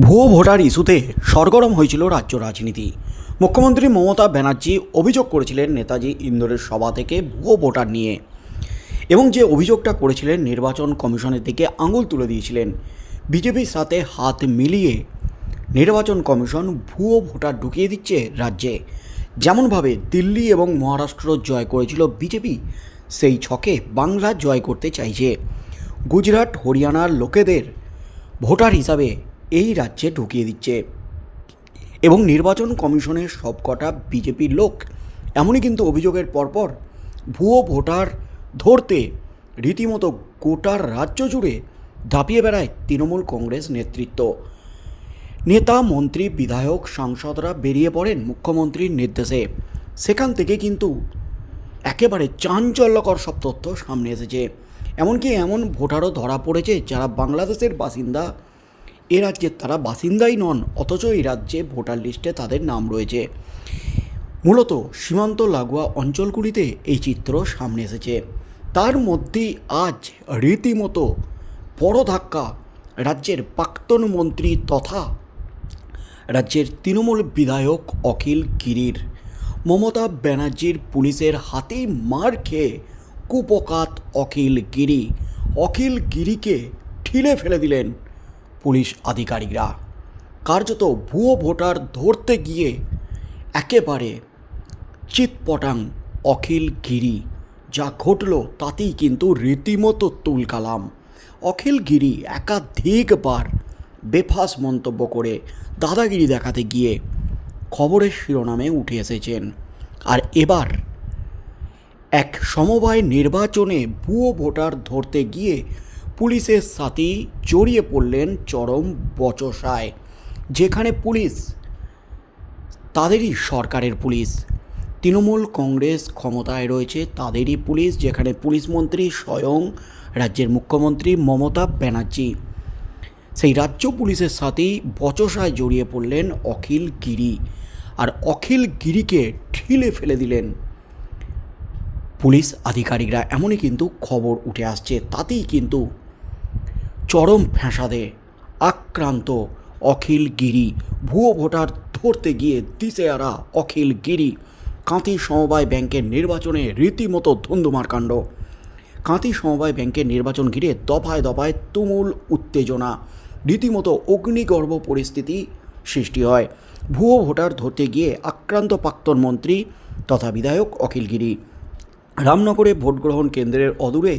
ভুয়ো ভোটার ইস্যুতে সরগরম হয়েছিল রাজ্য রাজনীতি। মুখ্যমন্ত্রী মমতা ব্যানার্জি অভিযোগ করেছিলেন নেতাজি ইন্দোরের সভা থেকে ভুয়ো ভোটার নিয়ে। এবং যে অভিযোগটা করেছিলেন, নির্বাচন কমিশনের দিকে আঙুল তুলে দিয়েছিলেন। বিজেপির সাথে হাত মিলিয়ে নির্বাচন কমিশন ভুয়ো ভোটার ঢুকিয়ে দিচ্ছে রাজ্যে। যেমনভাবে দিল্লি এবং মহারাষ্ট্র জয় করেছিল বিজেপি, সেই ছকে বাংলা জয় করতে চাইছে। গুজরাট, হরিয়ানার লোকেদের ভোটার হিসাবে এই রাজ্যে ঢুকিয়ে দিচ্ছে। এবং নির্বাচন কমিশনের সবকটা বিজেপির লোক এমনই কিন্তু অভিযোগের পরপর ভুয়ো ভোটার ধরতে রীতিমতো গোটার রাজ্য জুড়ে ধাপিয়ে বেড়ায় তৃণমূল কংগ্রেস নেতৃত্ব। নেতা, মন্ত্রী, বিধায়ক, সাংসদরা বেরিয়ে পড়েন মুখ্যমন্ত্রীর নির্দেশে। সেখান থেকে কিন্তু একেবারে চাঞ্চল্যকর সব তথ্য সামনে এসেছে। এমনকি এমন ভোটারও ধরা পড়েছে যারা বাংলাদেশের বাসিন্দা এ রাজ্যের তারা বাসিন্দাই নন, অথচ এই রাজ্যে ভোটার লিস্টে তাদের নাম রয়েছে। মূলত সীমান্ত লাগোয়া অঞ্চলগুলিতে এই চিত্র সামনে এসেছে। তার মধ্যেই আজ রীতিমতো বড় ধাক্কা রাজ্যের প্রাক্তন মন্ত্রী তথা রাজ্যের তৃণমূল বিধায়ক অখিল গিরির। মমতা ব্যানার্জির পুলিশের হাতেই মার খেয়ে কুপকাত অখিল গিরি। অখিল গিরিকে ঠিলে ফেলে দিলেন পুলিশ আধিকারিকরা। কার্যত ভুয়ো ভোটার ধরতে গিয়ে একেবারে চিৎপটাং অখিল গিরি, যা ঘটল তাতেই কিন্তু রীতিমতো তুলকালাম। অখিল গিরি একাধিকবার বেফাস মন্তব্য করে দাদাগিরি দেখাতে গিয়ে খবরের শিরোনামে উঠে এসেছেন। আর এবার এক সমবায় নির্বাচনে ভুয়ো ভোটার ধরতে গিয়ে পুলিশের সাথেই জড়িয়ে পড়লেন চরম বচসায়, যেখানে পুলিশ, তাদেরই সরকারের পুলিশ। তৃণমূল কংগ্রেস ক্ষমতায় রয়েছে, তাদেরই পুলিশ, যেখানে পুলিশ মন্ত্রী স্বয়ং রাজ্যের মুখ্যমন্ত্রী মমতা ব্যানার্জি। সেই রাজ্য পুলিশের সাথেই বচসায় জড়িয়ে পড়লেন অখিল গিরি, আর অখিল গিরিকে ঠিলে ফেলে দিলেন পুলিশ আধিকারিকরা। এমনই কিন্তু খবর উঠে আসছে, তাতেই কিন্তু চরম ফ্যাসাদে আক্রান্ত অখিল গিরি। ভুয়ো ভোটার ধরতে গিয়ে দিশেহারা অখিল গিরি। কাঁথি সমবায় ব্যাংকের নির্বাচনে রীতিমতো ধুন্ধুমার কাণ্ড। কাঁথি সমবায় ব্যাংকের নির্বাচন ঘিরে দফায় দফায় তুমুল উত্তেজনা। রীতিমতো অগ্নিগর্ভ পরিস্থিতি সৃষ্টি হয়। ভুয়ো ভোটার ধরতে গিয়ে আক্রান্ত প্রাক্তন মন্ত্রী তথা বিধায়ক অখিল গিরি। রামনগরে ভোটগ্রহণ কেন্দ্রের অদূরে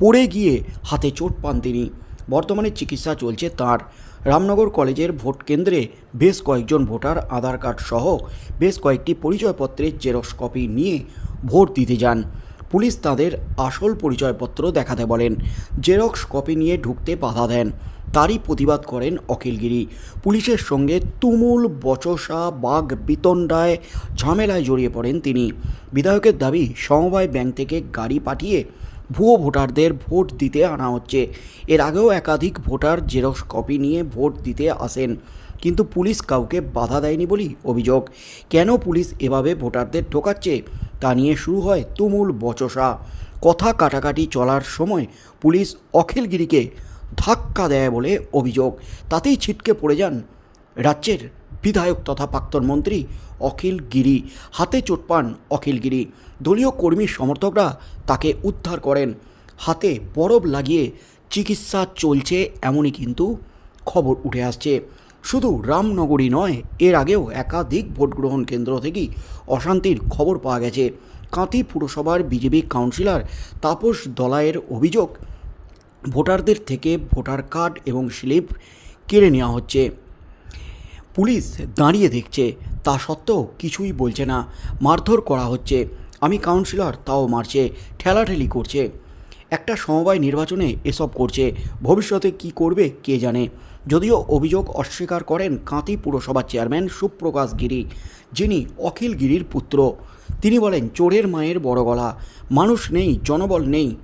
পড়ে গিয়ে হাতে চোট পান তিনি। বর্তমানে চিকিৎসা চলছে তার। রামনগর কলেজের ভোট কেন্দ্রে বেশ কয়েকজন ভোটার আধার কার্ড সহ বেশ কয়েকটি পরিচয়পত্রের জেরক্স কপি নিয়ে ভোট দিতে যান। পুলিশ তাদের আসল পরিচয়পত্র দেখাতে বলেন, জেরক্স কপি নিয়ে ঢুকতে বাধা দেন। তারই প্রতিবাদ করেন অখিলগিরি। পুলিশের সঙ্গে তুমুল বচসা, বাঘ বিতণ্ডায় ঝামেলায় জড়িয়ে পড়েন তিনি। বিধায়কের দাবি, সমবায় ব্যাংক থেকে গাড়ি পাঠিয়ে ভুয়ো ভোটারদের ভোট দিতে আনা হচ্ছে। এর আগেও একাধিক ভোটার জেরক্স কপি নিয়ে ভোট দিতে আসেন, কিন্তু পুলিশ কাউকে বাধা দেয়নি বলেই অভিযোগ। কেন পুলিশ এভাবে ভোটারদের ঠোকাচ্ছে? তা নিয়ে শুরু হয় তুমুল বচসা। কথা কাটাকাটি চলার সময় পুলিশ অখিলগিরিকে ধাক্কা দেয় বলে অভিযোগ। তাতেই ছিটকে পড়ে যান রাজ্যের বিধায়ক তথা প্রাক্তন মন্ত্রী অখিল গিরি। হাতে চোট পান অখিল গিরি। দলীয় কর্মী সমর্থকরা তাকে উদ্ধার করেন। হাতে বরফ লাগিয়ে চিকিৎসা চলছে এমনই কিন্তু খবর উঠে আসছে। শুধু রামনগরী নয়, এর আগেও একাধিক ভোট গ্রহণ কেন্দ্র থেকেই অশান্তির খবর পাওয়া গেছে। কাঁথি পুরসভার বিজেপি কাউন্সিলর তাপস দলায়ের অভিযোগ, ভোটারদের থেকে ভোটার কার্ড এবং স্লিপ কেড়ে নেওয়া হচ্ছে। পুলিশ দাঁড়িয়ে দেখছে। তা সত্ত্বেও কিছুই বলছে না। মারধর করা হচ্ছে। আমি কাউন্সিলর তাও মারছে। ঠেলাঠেলি করছে। একটা সমবায় নির্বাচনে এসব করছে। ভবিষ্যতে কি করবে কে জানে? যদিও অভিযোগ অস্বীকার করেন কাঁতি পুরসভার চেয়ারম্যান সুপ্রকাশ গিরি, যিনি অখিল গিরির পুত্র। তিনি বলেন, চোরের মায়ের বড় গলা। মানুষ নেই, জনবল নেই,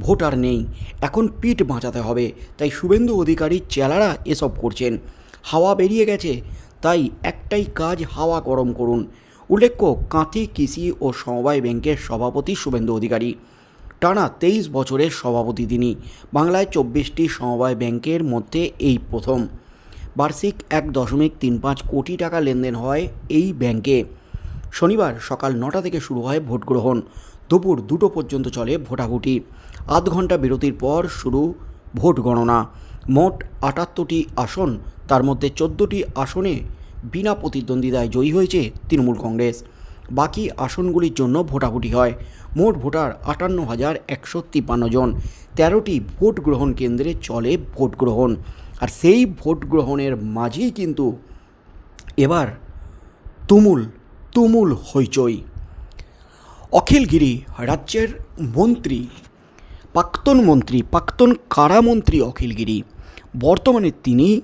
ভোটার নেই। এখন পিঠ বাঁচাতে হবে। তাই শুভেন্দু অধিকারী, চেলারা এসব করছেন। হাওয়া বেরিয়ে গেছে। তাই একটাই কাজ হাওয়া গরম করুন। উল্লেখ্য, কাঁথি কৃষি ও সমবায় ব্যাংকের সভাপতি শুভেন্দু অধিকারী। টানা তেইশ বছরের সভাপতি তিনি। বাংলায় চব্বিশটি সমবায় ব্যাংকের মধ্যে এই প্রথম। বার্ষিক এক দশমিক তিন পাঁচ কোটি টাকা লেনদেন হয় এই ব্যাংকে। শনিবার সকাল নটা থেকে শুরু হয় ভোট গ্রহণ দুপুর দুটো পর্যন্ত চলে ভোটাভুটি। আধ ঘণ্টা বিরতির পর শুরু ভোট গণনা মোট আটাত্তরটি আসন, তার মধ্যে চোদ্দোটি আসনে বিনা প্রতিদ্বন্দ্বিতায় জয়ী হয়েছে তৃণমূল কংগ্রেস। বাকি আসনগুলির জন্য ভোটাভুটি হয়। মোট ভোটার আটান্ন হাজার একশো তিপ্পান্ন জন। তেরোটি ভোট গ্রহণ কেন্দ্রে চলে ভোট গ্রহণ। আর সেই ভোট গ্রহণের মাঝেই কিন্তু এবার তুমুল তুমুল হইচই। অখিলগিরি রাজ্যের মন্ত্রী, প্রাক্তন মন্ত্রী, প্রাক্তন কারামন্ত্রী অখিলগিরি বর্তমানে তিনি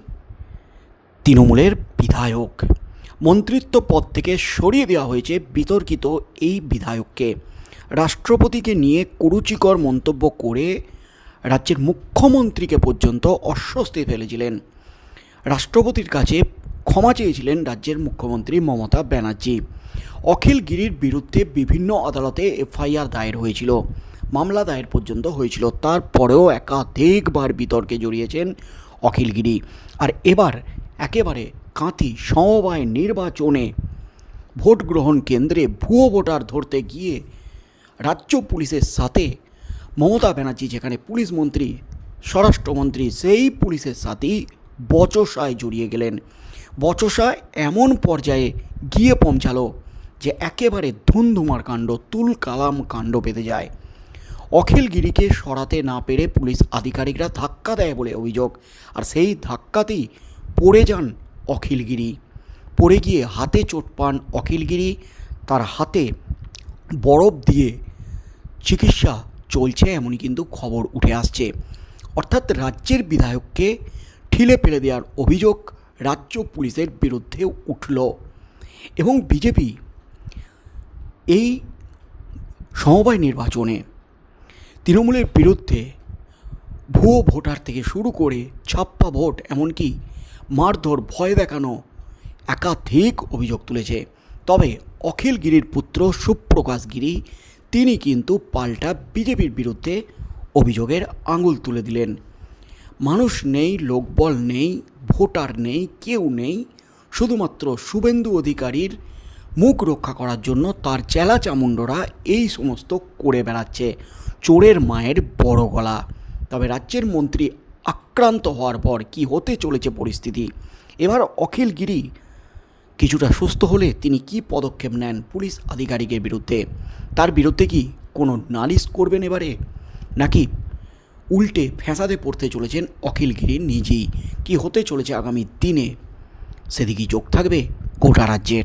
তৃণমূলের বিধায়ক। মন্ত্রিত্ব পদ থেকে সরিয়ে দেওয়া হয়েছে বিতর্কিত এই বিধায়ককে। রাষ্ট্রপতিকে নিয়ে কুরুচিকর মন্তব্য করে রাজ্যের মুখ্যমন্ত্রীকে পর্যন্ত অস্বস্তি ফেলেছিলেন। রাষ্ট্রপতির কাছে ক্ষমা চেয়েছিলেন রাজ্যের মুখ্যমন্ত্রী মমতা ব্যানার্জি। অখিল গিরির বিরুদ্ধে বিভিন্ন আদালতে এফআইআর দায়ের হয়েছিল। মামলা দায়ের পর্যন্ত হয়েছিল। তারপরেও একাধিকবার বিতর্কে জড়িয়েছেন অখিলগিরি। আর এবার একেবারে কাঁথি সমবায় নির্বাচনে ভোট গ্রহণ কেন্দ্রে ভুয়ো ভোটার ধরতে গিয়ে রাজ্য পুলিশের সাথে মমতা ব্যানার্জি, যেখানে পুলিশ মন্ত্রী, স্বরাষ্ট্রমন্ত্রী, সেই পুলিশের সাথেই বচসায় জড়িয়ে গেলেন। বচসা এমন পর্যায়ে গিয়ে পৌঁছালো যে একেবারে ধুমধুমার কাণ্ড তুল কালাম কাণ্ড বেঁধে যায়। অখিলগিরিকে সরাতে না পেরে পুলিশ আধিকারিকরা ধাক্কা দেয় বলে অভিযোগ। আর সেই ধাক্কাতেই পড়ে যান অখিলগিরি। পড়ে গিয়ে হাতে চোট পান অখিলগিরি। তার হাতে বরফ দিয়ে চিকিৎসা চলছে এমনই কিন্তু খবর উঠে আসছে। অর্থাৎ রাজ্যের বিধায়ককে ঠিলে ফেলে দেওয়ার অভিযোগ রাজ্য পুলিশের বিরুদ্ধে উঠল। এবং বিজেপি এই সমবায় নির্বাচনে তৃণমূলের বিরুদ্ধে ভুয়ো ভোটার থেকে শুরু করে ছাপ্পা ভোট, এমনকি মারধর, ভয় দেখানো একাধিক অভিযোগ তুলেছে। তবে অখিল গিরির পুত্র সুপ্রকাশ গিরি, তিনি কিন্তু পাল্টা বিজেপির বিরুদ্ধে অভিযোগের আঙুল তুলে দিলেন। মানুষ নেই, লোকবল নেই, ভোটার নেই, কেউ নেই। শুধুমাত্র শুভেন্দু অধিকারীর মুখ রক্ষা করার জন্য তার চেলা চামুণ্ডরা এই সমস্ত করে বেড়াচ্ছে। চোরের মায়ের বড় গলা। তবে রাজ্যের মন্ত্রী আক্রান্ত হওয়ার পর কি হতে চলেছে পরিস্থিতি? এবার অখিল গিরি কিছুটা সুস্থ হলে তিনি কি পদক্ষেপ নেন পুলিশ আধিকারিকের বিরুদ্ধে? তার বিরুদ্ধে কি কোনো নালিশ করবেন এবারে? নাকি উল্টে ফ্যাসাদে পড়তে চলেছেন অখিল গিরি নিজেই? কি হতে চলেছে আগামী দিনে? সেদিকেই চোখ থাকবে গোটা রাজ্যের।